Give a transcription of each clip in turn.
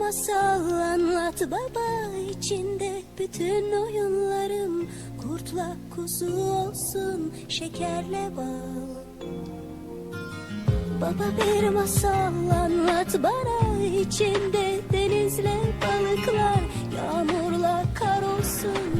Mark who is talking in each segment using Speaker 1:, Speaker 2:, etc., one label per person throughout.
Speaker 1: Masal anlat. Baba içinde bütün oyunlarım Kurtla kuzu olsun şekerle bal. Baba bir masal anlat. Bana içinde denizle balıklar Yağmurla kar olsun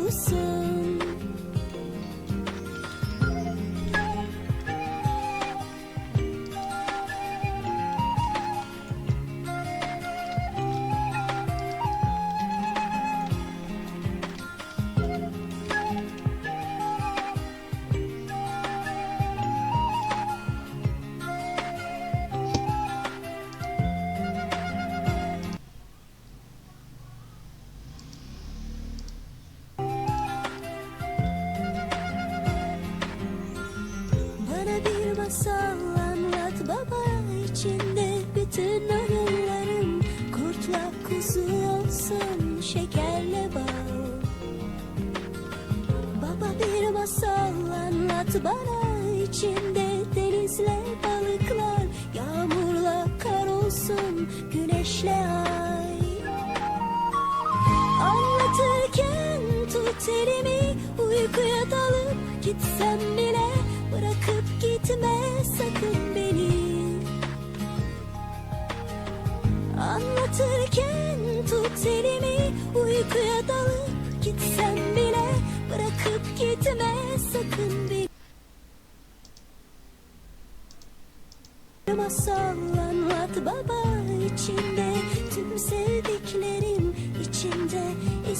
Speaker 1: Bana içinde bütün oyunlarım Kurtla kuzu olsun şekerle bal. Baba bir masal anlat bana içinde denizle balıklar Yağmurla kar olsun güneşle ay. Anlatırken tut elimi Uykuya dalıp gitsem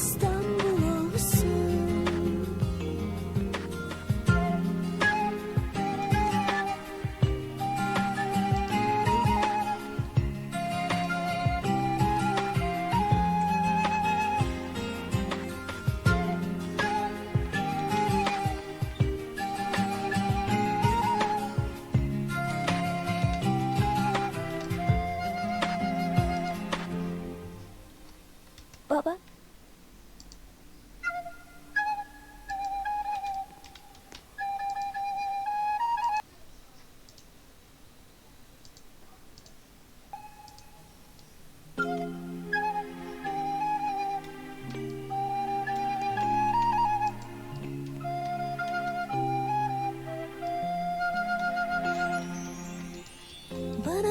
Speaker 1: İstanbul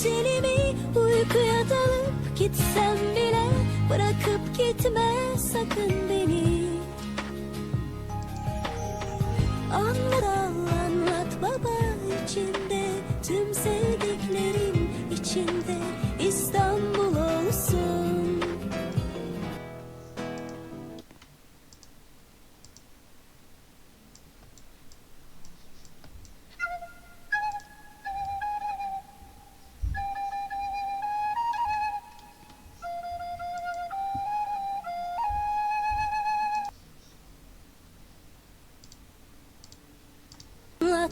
Speaker 1: Tut elimi uykuya dalıp gitsem bile Bırakıp gitme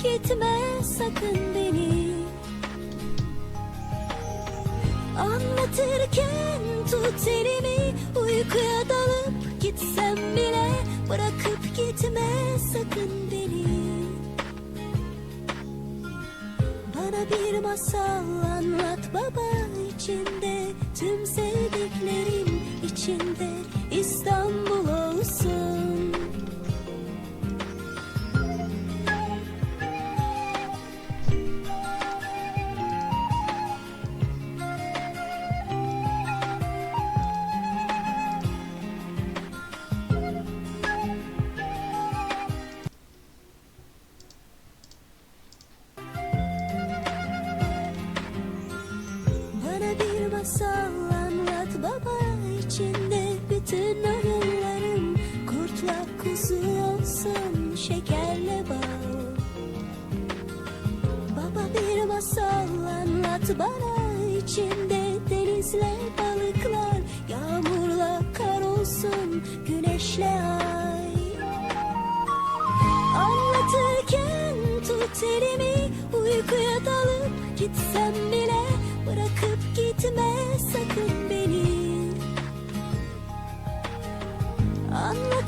Speaker 1: Bırakıp gitme sakın beni. Anlatırken tut elimi Uykuya dalıp gitsem bile Bırakıp gitme sakın beni. Bana bir masal anlat baba içinde Tüm sevdiklerim içinde İstanbul olsun anlat baba içinde bütün oyunlarım Kurtla kuzu olsun şekerle bal. Baba bir masal anlat bana içinde denizle balıklar Yağmurla kar olsun güneşle ay. Anlatırken tut elimi Uykuya dalıp gitsem bile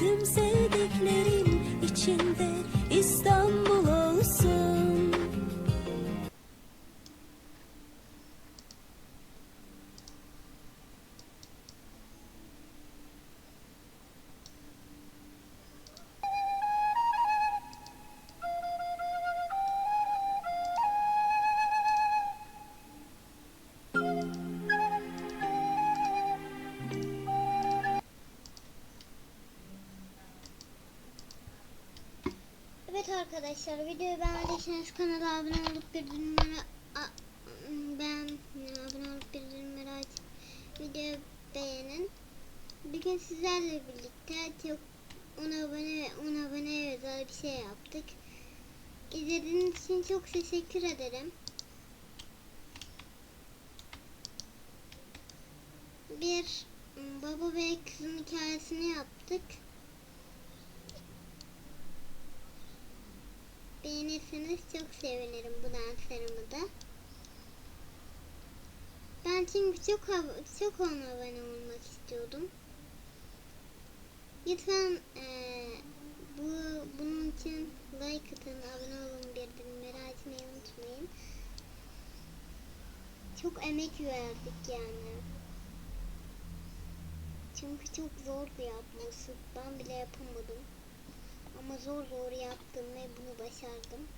Speaker 1: Tüm sevdiklerim içinde İstanbul olsun
Speaker 2: arkadaşlar videoyu beğendiyseniz kanala abone olup bildirimleri beğen abone olup bildirimleri aç videoyu beğenin. Bugün sizlerle birlikte çok 10 abone 10 abone özel bir şey yaptık. İzlediğiniz için çok teşekkür ederim. Bir baba ve kızın hikayesini yaptık. Beğenirseniz çok sevinirim bu danslarımı da. Ben çünkü çok çok ona abone olmak istiyordum. Lütfen eee, bu için like atın, abone olun, bildirimleri açmayı unutmayın. Çok emek verdik yani. Çünkü çok zordu yapması. Ben bile yapamadım. Ama zor zor yaptım ve bunu başardım.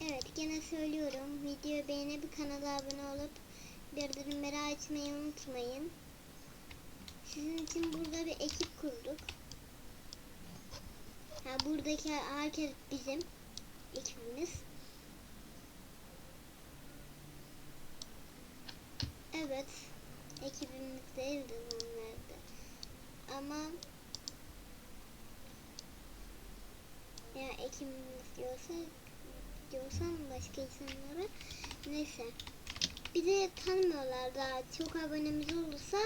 Speaker 2: Evet gene söylüyorum. Videoyu beğenip kanala abone olup bildirimleri açmayı unutmayın. Sizin için burada bir ekip kurduk. Ha, buradaki herkes bizim ekibimiz. Evet. Ekibimizdeyiz onlarda. Ama ya ekibimiz diyorsa diyorsam başka insanlara neyse. Bizi tanımıyorlar daha çok abonemiz olursa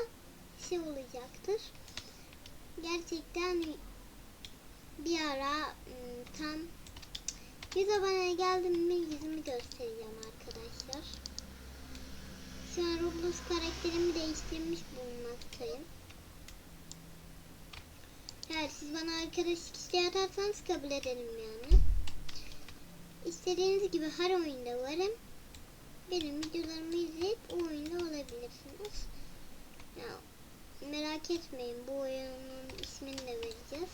Speaker 2: şey olacaktır. Gerçekten bir ara ım, tam 100 abone geldim mi yüzümü göstereceğim arkadaşlar. Şu an Roblox karakterimi değiştirmiş bulunmaktayım. Eğer siz bana arkadaşlık isteği atarsanız kabul ederim yani. İstediğiniz gibi her oyunda varım. Benim videolarımı izleyip o oyunda olabilirsiniz. Ya, merak etmeyin bu oyunun ismini de vereceğiz.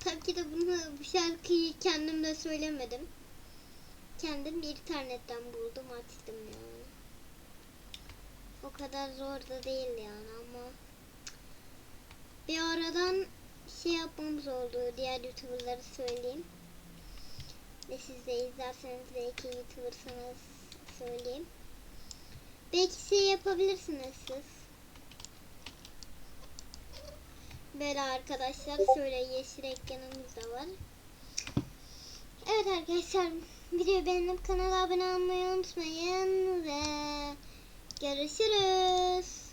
Speaker 2: Tabii ki de bunu bu şarkıyı kendim de söylemedim. Kendim internetten buldum açtım yani. O kadar zor da değil yani ama bir aradan şey yapmamız oldu. Diğer youtuberları söyleyeyim. Ve siz de izlerseniz belki youtubersanız söyleyeyim. Belki şey yapabilirsiniz siz. Böyle arkadaşlar şöyle yeşil ekranımız da var. Evet arkadaşlar videoyu beğenip kanala abone olmayı unutmayın ve görüşürüz.